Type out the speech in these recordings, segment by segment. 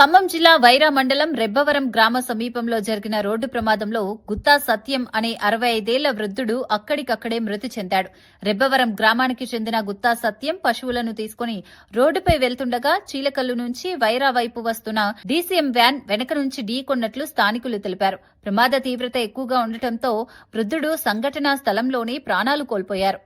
ఖమ్మం జిల్లా వైరా మండలం రెబ్బవరం గ్రామ సమీపంలో జరిగిన రోడ్డు ప్రమాదంలో గుత్తా సత్యం అనే అరవై ఐదేళ్ళ వృద్ధుడు అక్కడికక్కడే మృతి చెందాడు. రెబ్బవరం గ్రామానికి చెందిన గుత్తా సత్యం పశువులను తీసుకుని రోడ్డుపై వెళ్తుండగా చీలకల్లు నుంచి వైరా వైపు వస్తున్న డీసీఎం వ్యాన్ వెనక నుంచి ఢీకొన్నట్లు స్థానికులు తెలిపారు. ప్రమాద తీవ్రత ఎక్కువగా ఉండటంతో వృద్ధుడు సంఘటనా స్థలంలోనే ప్రాణాలు కోల్పోయారు.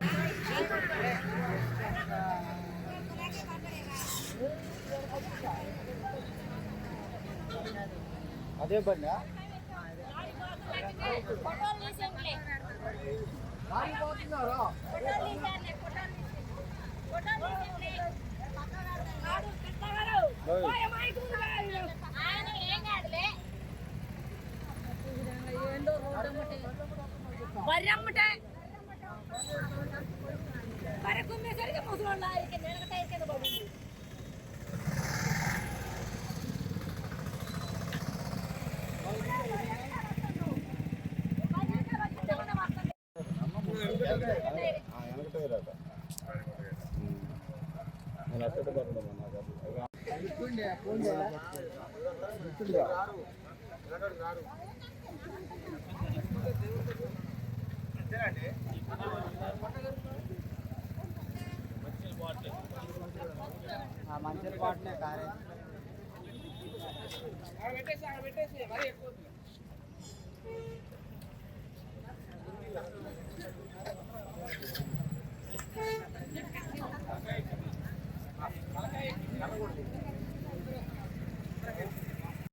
ఆయన ఏం కాదులే. బర్రె అమ్మటే. బర్రె కుమ్మేసరికి ముసలోళ్ళ ఇక నిలకట కింద నేను అక్కడ మంచి పాటనే కారే. పెట్టేసి పెట్టేసి మరి ఎక్కువ